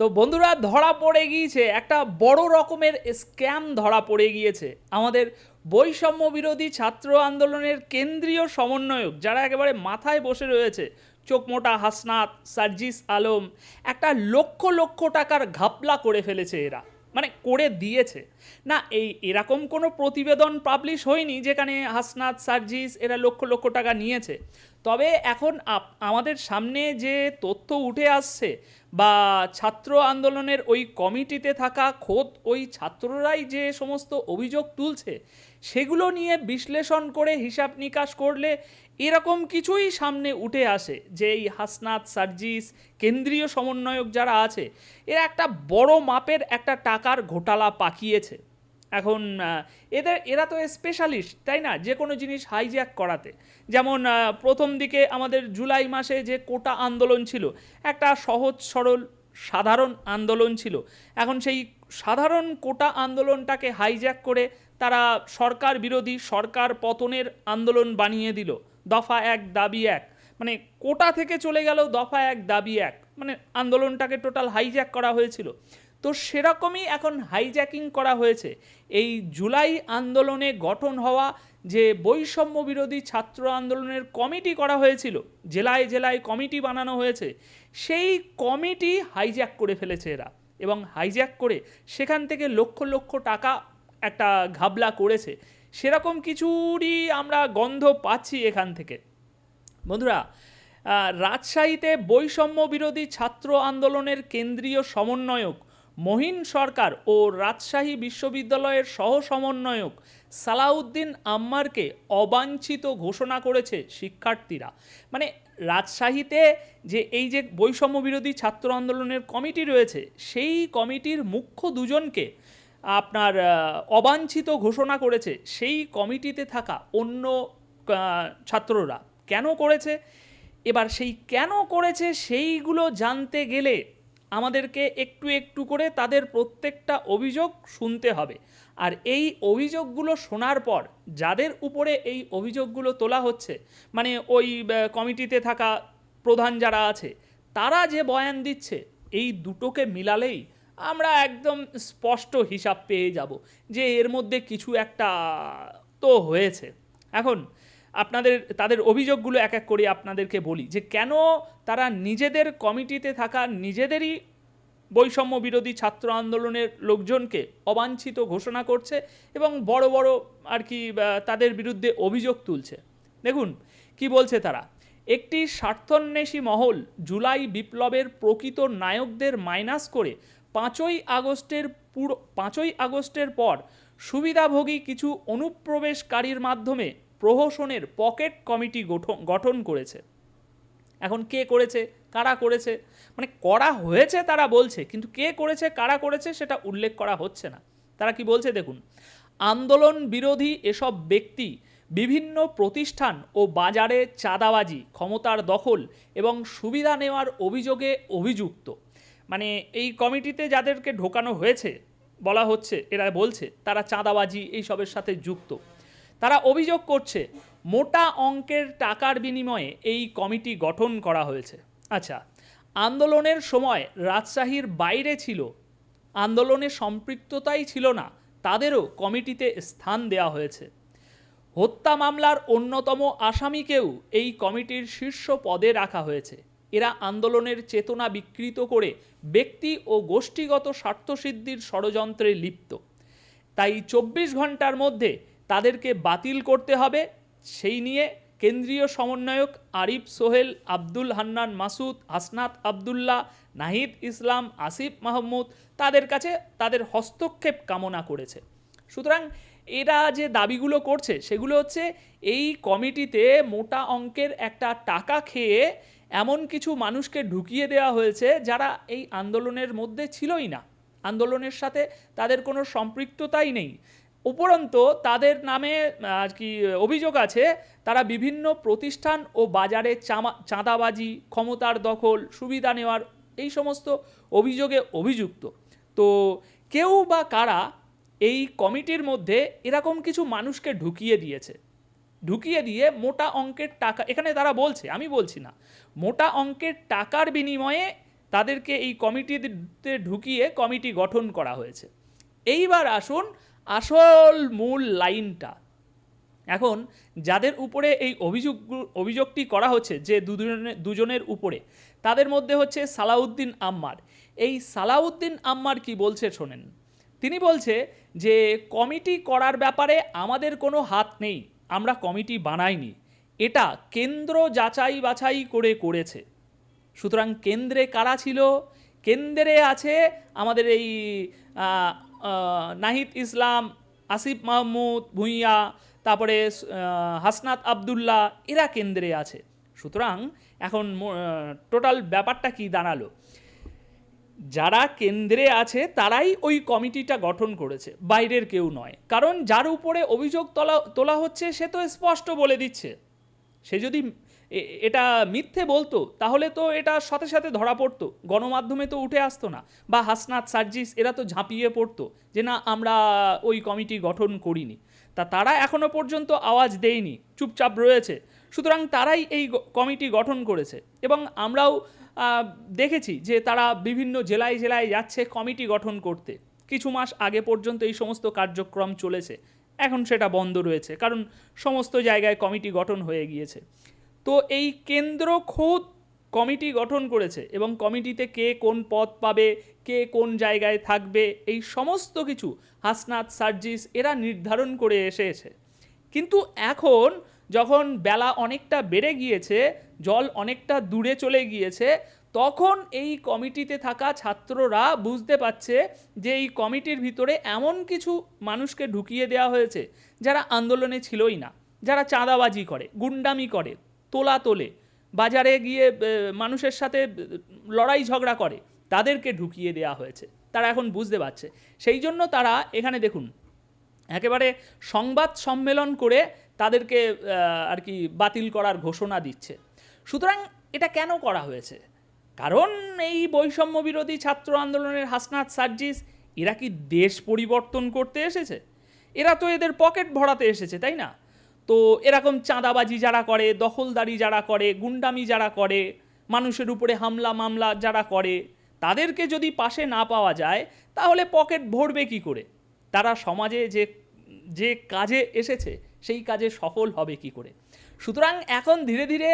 তো বন্ধুরা, ধরা পড়ে গিয়েছে, একটা বড় রকমের স্ক্যাম ধরা পড়ে গিয়েছে। আমাদের বৈষম্য বিরোধী ছাত্র আন্দোলনের কেন্দ্রীয় সমন্বয়ক, যারা একেবারে মাথায় বসে রয়েছে, চোখমোটা হাসনাত, সার্জিস আলম, একটা লক্ষ লক্ষ টাকার ঘাপলা করে ফেলেছে এরা। মানে করে দিয়েছে। না, এই এরকম কোনো প্রতিবেদন পাবলিশ হয়নি যেখানে হাসনাত, সার্জিস এরা লক্ষ লক্ষ টাকা নিয়েছে। তবে এখন আমাদের সামনে যে তথ্য উঠে আসছে বা ছাত্র আন্দোলনের ওই কমিটিতে থাকা খোদ ওই ছাত্ররাই যে সমস্ত অভিযোগ তুলছে সেগুলো নিয়ে বিশ্লেষণ করে হিসাব নিকাশ করলে এরকম কিছুই সামনে উঠে আসে যে এই হাসনাত, সার্জিস, কেন্দ্রীয় সমন্বয়ক যারা আছে, এরা একটা বড় মাপের একটা টাকার ঘোটালা পাকিয়েছে। এখন এদের, এরা তো স্পেশালিস্ট তাই না? যে কোনো জিনিস হাইজ্যাক করাতে। যেমন প্রথম দিকে আমাদের জুলাই মাসে যে কোটা আন্দোলন ছিল, একটা সহজ, সরল, সাধারণ আন্দোলন ছিল। এখন সেই সাধারণ কোটা আন্দোলনটাকে হাইজ্যাক করে তারা সরকার বিরোধী সরকার পতনের আন্দোলন বানিয়ে দিল। দফা এক, দাবি এক। মানে কোটা থেকে চলে গেল দফা এক, দাবি এক। মানে আন্দোলনটাকে টোটাল হাইজ্যাক করা হয়েছিল। তো সেরকমই এখন হাইজ্যাকিং করা হয়েছে। এই জুলাই আন্দোলনে গঠন হওয়া যে বৈষম্য বিরোধী ছাত্র আন্দোলনের কমিটি করা হয়েছিল, জেলায় জেলায় কমিটি বানানো হয়েছে, সেই কমিটি হাইজ্যাক করে ফেলেছে এরা। এবং হাইজ্যাক করে সেখান থেকে লক্ষ লক্ষ টাকা একটা ঘাবলা করেছে। সেরকম কিছুরই আমরা গন্ধ পাচ্ছি এখান থেকে। বন্ধুরা রাজশাহীতে বৈষম্য বিরোধী ছাত্র আন্দোলনের কেন্দ্রীয় সমন্বয়ক মহিন সরকার ও রাজশাহী বিশ্ববিদ্যালয়ের সহ সমন্বয়ক সালাউদ্দিন আম্মারকে অবাঞ্ছিত ঘোষণা করেছে শিক্ষার্থীরা। মানে রাজশাহীতে যে এই যে বৈষম্য বিরোধী ছাত্র আন্দোলনের কমিটি রয়েছে, সেই কমিটির মুখ্য দুজনকে আপনার অবাঞ্ছিত ঘোষণা করেছে সেই কমিটিতে থাকা অন্য ছাত্ররা। কেন করেছে? এবার সেই কেন করেছে সেইগুলো জানতে গেলে আমাদেরকে একটু একটু করে তাদের প্রত্যেকটা অভিযোগ শুনতে হবে। আর এই অভিযোগগুলো শোনার পর যাদের উপরে এই অভিযোগগুলো তোলা হচ্ছে মানে ওই কমিটিতে থাকা প্রধান যারা আছে, তারা যে বয়ান দিচ্ছে, এই দুটোকে মিলালেই আমরা একদম স্পষ্ট হিসাব পেয়ে যাব যে এর মধ্যে কিছু একটা তো হয়েছে। এখন আপনাদের, তাদের অভিযোগগুলো এক এক করে আপনাদেরকে বলি যে কেন তারা নিজেদের কমিটিতে থাকা নিজেদেরই বৈষম্য বিরোধী ছাত্র আন্দোলনের লোকজনকে অবাঞ্ছিত ঘোষণা করছে এবং বড় বড় আর কি তাদের বিরুদ্ধে অভিযোগ তুলছে। দেখুন, কি বলছে তারা? একটি স্বার্থন্বেষী মহল জুলাই বিপ্লবের প্রকৃত নায়কদের মাইনাস করে পাঁচই আগস্টের পুরো, পাঁচই আগস্টের পর সুবিধাভোগী কিছু অনুপ্রবেশকারীর মাধ্যমে প্রহসনের পকেট কমিটি গঠন করেছে। এখন কে করেছে, কারা করেছে? মানে করা হয়েছে তারা বলছে, কিন্তু কে করেছে, কারা করেছে সেটা উল্লেখ করা হচ্ছে না। তারা কি বলছে দেখুন, আন্দোলন বিরোধী এসব ব্যক্তি বিভিন্ন প্রতিষ্ঠান ও বাজারে চাঁদাবাজি, ক্ষমতার দখল এবং সুবিধা নেওয়ার অভিযোগে অভিযুক্ত। মানে এই কমিটিতে যাদেরকে ঢোকানো হয়েছে, বলা হচ্ছে, এরা বলছে, তারা চাঁদাবাজি এইসবের সাথে যুক্ত। তারা অভিযোগ করছে, মোটা অঙ্কের টাকার বিনিময়ে এই কমিটি গঠন করা হয়েছে। আচ্ছা আন্দোলনের সময় রাজশাহীর বাইরে ছিল, আন্দোলনে সম্পৃক্ততাই ছিল না, তাদেরও কমিটিতে স্থান দেওয়া হয়েছে। হত্যা মামলার অন্যতম আসামিকেও এই কমিটির শীর্ষ পদে রাখা হয়েছে। এরা আন্দোলনের চেতনা বিকৃত করে ব্যক্তি ও গোষ্ঠীগত স্বার্থসিদ্ধির ষড়যন্ত্রে লিপ্ত। তাই চব্বিশ ঘণ্টার মধ্যে তাদেরকে বাতিল করতে হবে। সেই নিয়ে কেন্দ্রীয় সমন্বয়ক আরিফ সোহেল, আব্দুল হান্নান মাসুদ হাসনাত আবদুল্লাহ, নাহিদ ইসলাম, আসিফ মাহমুদ তাদের কাছে তাদের হস্তক্ষেপ কামনা করেছে। সুতরাং এরা যে দাবিগুলো করছে সেগুলো হচ্ছে এই কমিটিতে মোটা অঙ্কের একটা টাকা খেয়ে এমন কিছু মানুষকে ঢুকিয়ে দেওয়া হয়েছে যারা এই আন্দোলনের মধ্যে ছিলই না। আন্দোলনের সাথে তাদের কোনো সম্পৃক্ততাই নেই। উপরন্ত তাদের নামে আর কি, অভিযোগ আছে, তারা বিভিন্ন প্রতিষ্ঠান ও বাজারে চাঁদাবাজি, ক্ষমতার দখল, সুবিধা নেওয়ার এই সমস্ত অভিযোগে অভিযুক্ত। তো কেউ বা কারা এই কমিটির মধ্যে এরকম কিছু মানুষকে ঢুকিয়ে দিয়েছে? ঢুকিয়ে দিয়ে মোটা অঙ্কের টাকা, এখানে তারা বলছে, আমি বলছি না, মোটা অঙ্কের টাকার বিনিময়ে তাদেরকে এই কমিটিতে ঢুকিয়ে কমিটি গঠন করা হয়েছে। এইবার আসুন আসল মূল লাইনটা। এখন যাদের উপরে এই অভিযোগ, অভিযোগটি করা হচ্ছে যে দুজনের দুজনের উপরে, তাদের মধ্যে হচ্ছে সালাউদ্দিন আম্মার। এই সালাউদ্দিন আম্মার কি বলছে শোনেন। তিনি বলছে যে কমিটি করার ব্যাপারে আমাদের কোনো হাত নেই। আমরা কমিটি বানাইনি। এটা কেন্দ্র যাচাই বাছাই করে করেছে। সুতরাং কেন্দ্রে কারা ছিল? কেন্দ্রে আছে আমাদের এই নাহিদ ইসলাম, আসিফ মাহমুদ, ভুঁইয়া, তারপরে হাসনাত আবদুল্লাহ, এরা কেন্দ্রে আছে। সুতরাং এখন টোটাল ব্যাপারটা কি দাঁড়াল? যারা কেন্দ্রে আছে, তারাই ওই কমিটিটা গঠন করেছে, বাইরের কেউ নয়। কারণ যার উপরে অভিযোগ তোলা তোলা হচ্ছে, সে তো স্পষ্ট বলে দিচ্ছে। সে যদি এটা মিথ্যে বলতো, তাহলে তো এটা সাথে সাথে ধরা পড়তো। গণমাধ্যমে তো উঠে আসতো না। বা হাসনাত, সার্জিস, এরা তো ঝাঁপিয়ে পড়তো যে না, আমরা ওই কমিটি গঠন করিনি। তা তারা এখনও পর্যন্ত আওয়াজ দেয়নি, চুপচাপ রয়েছে। সুতরাং তারাই এই কমিটি গঠন করেছে। এবং আমরাও দেখেছি যে তারা বিভিন্ন জেলায় জেলায় যাচ্ছে কমিটি গঠন করতে। কিছু মাস আগে পর্যন্ত এই সমস্ত কার্যক্রম চলেছে। এখন সেটা বন্ধ রয়েছে, কারণ সমস্ত জায়গায় কমিটি গঠন হয়ে গিয়েছে। তো এই কেন্দ্র খোদ কমিটি গঠন করেছে এবং কমিটিতে কে কোন পদ পাবে, কে কোন জায়গায় থাকবে, এই সমস্ত কিছু হাসনাত, সার্জিস এরা নির্ধারণ করে এসেছে। কিন্তু এখন যখন বেলা অনেকটা বেড়ে গিয়েছে, জল অনেকটা দূরে চলে গিয়েছে, তখন এই কমিটিতে থাকা ছাত্ররা বুঝতে পারছে যে এই কমিটির ভিতরে এমন কিছু মানুষকে ঢুকিয়ে দেওয়া হয়েছে যারা আন্দোলনে ছিলই না, যারা চাঁদাবাজি করে, গুন্ডামি করে, তোলা তোলে, বাজারে গিয়ে মানুষের সাথে লড়াই ঝগড়া করে, তাদেরকে ঢুকিয়ে দেওয়া হয়েছে। তারা এখন বুঝতে পারছে। সেই জন্য তারা এখানে দেখুন, একেবারে সংবাদ সম্মেলন করে তাদেরকে আর কি বাতিল করার ঘোষণা দিচ্ছে। সুতরাং এটা কেন করা হয়েছে? কারণ এই বৈষম্য বিরোধী ছাত্র আন্দোলনের হাসনাত সার্জিস, এরা কি দেশ পরিবর্তন করতে এসেছে? এরা তো এদের পকেট ভরাতে এসেছে, তাই না? তো এরকম চাঁদাবাজি যারা করে, দখলদারি যারা করে, গুন্ডামি যারা করে, মানুষের উপরে হামলা মামলা যারা করে, তাদেরকে যদি পাশে না পাওয়া যায়, তাহলে পকেট ভরবে কি করে? তারা সমাজে যে যে কাজে এসেছে সেই কাজে সফল হবে কি করে? সুতরাং এখন ধীরে ধীরে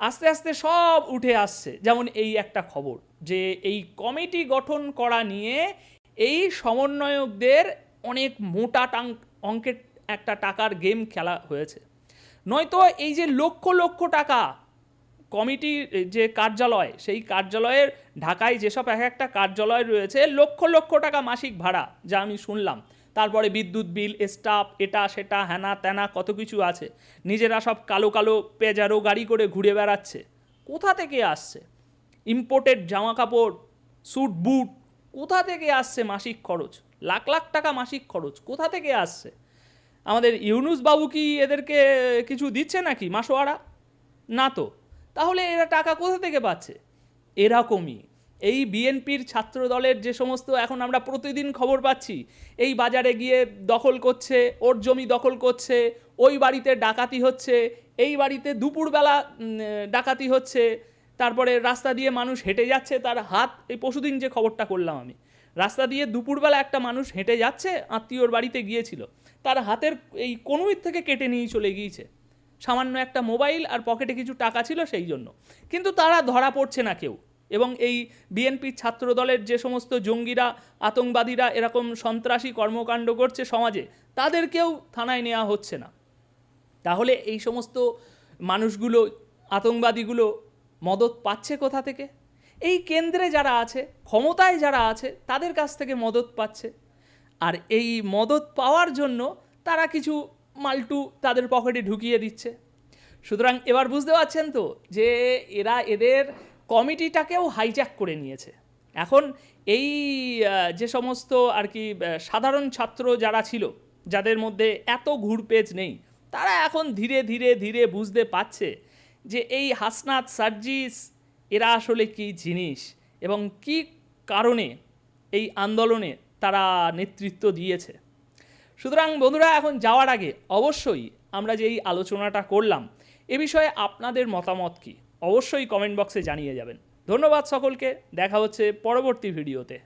আস্তে আস্তে সব উঠে আসছে। যেমন এই একটা খবর যে এই কমিটি গঠন করা নিয়ে এই সমন্বয়কদের অনেক মোটা টাং, অঙ্কের একটা টাকার গেম খেলা হয়েছে। নয়তো এই যে লক্ষ লক্ষ টাকা কমিটির যে কার্যালয়, সেই কার্যালয়ের ঢাকায় যেসব এক একটা কার্যালয় রয়েছে, লক্ষ লক্ষ টাকা মাসিক ভাড়া, যা আমি শুনলাম। তারপরে বিদ্যুৎ বিল স্টাফ এটা, সেটা, হ্যানা, ত্যানা, কত কিছু আছে। নিজেরা সব কালো কালো পেজারো গাড়ি করে ঘুরে বেড়াচ্ছে। কোথা থেকে আসছে? ইম্পোর্টেড জামা কাপড় স্যুট বুট কোথা থেকে আসছে মাসিক খরচ? লাখ লাখ টাকা মাসিক খরচ, কোথা থেকে আসছে? আমাদের ইউনুস বাবু কি এদেরকে কিছু দিচ্ছে নাকি, মাসোয়ারা? না তো। তাহলে এরা টাকা কোথা থেকে পাচ্ছে? এরকমই। এই বিএনপির ছাত্র দলের যে সমস্ত এখন আমরা প্রতিদিন খবর পাচ্ছি, এই বাজারে গিয়ে দখল করছে, ওর জমি দখল করছে, ওই বাড়িতে ডাকাতি হচ্ছে, এই বাড়িতে দুপুরবেলা ডাকাতি হচ্ছে, তারপরে রাস্তা দিয়ে মানুষ হেঁটে যাচ্ছে, তার হাত, এই পশুদিন যে খবরটা করলাম আমি, রাস্তা দিয়ে দুপুরবেলা একটা মানুষ হেঁটে যাচ্ছে, আত্মীয়র বাড়িতে গিয়েছিল, তার হাতের এই কনুইর থেকে কেটে নিয়ে চলে গিয়েছে, সামান্য একটা মোবাইল আর পকেটে কিছু টাকা ছিল সেই জন্য, কিন্তু তারা ধরা পড়ছে না কেউ এবং এই বিএনপির ছাত্রদলের যে সমস্ত জঙ্গিরা, আতঙ্কবাদীরা এরকম সন্ত্রাসী কর্মকাণ্ড করছে সমাজে, তাদেরকেও থানায় নেওয়া হচ্ছে না। তাহলে এই সমস্ত মানুষগুলো, আতঙ্কবাদীগুলো মদত পাচ্ছে কোথা থেকে? এই কেন্দ্রে যারা আছে, ক্ষমতায় যারা আছে, তাদের কাছ থেকে মদত পাচ্ছে। আর এই মদত পাওয়ার জন্য তারা কিছু মাল্টু তাদের পকেটে ঢুকিয়ে দিচ্ছে। সুতরাং এবার বুঝতে পারছেন তো যে এরা এদের কমিটিটাকেও হাইজ্যাক করে নিয়েছে। এখন এই যে সমস্ত আর কি সাধারণ ছাত্র যারা ছিল, যাদের মধ্যে এত ঘুরপেজ নেই, তারা এখন ধীরে ধীরে ধীরে বুঝতে পারছে যে এই হাসনাত সার্জিস, এরা আসলে কি জিনিস এবং কি কারণে এই আন্দোলনে তারা নেতৃত্ব দিয়েছে। সুতরাং বন্ধুরা, এখন যাওয়ার আগে অবশ্যই আমরা যে এই আলোচনাটা করলাম, এ বিষয়ে আপনাদের মতামত কি? অবশ্যই কমেন্ট বক্সে জানিয়ে যাবেন। ধন্যবাদ সকলকে দেখা হচ্ছে পরবর্তী ভিডিওতে।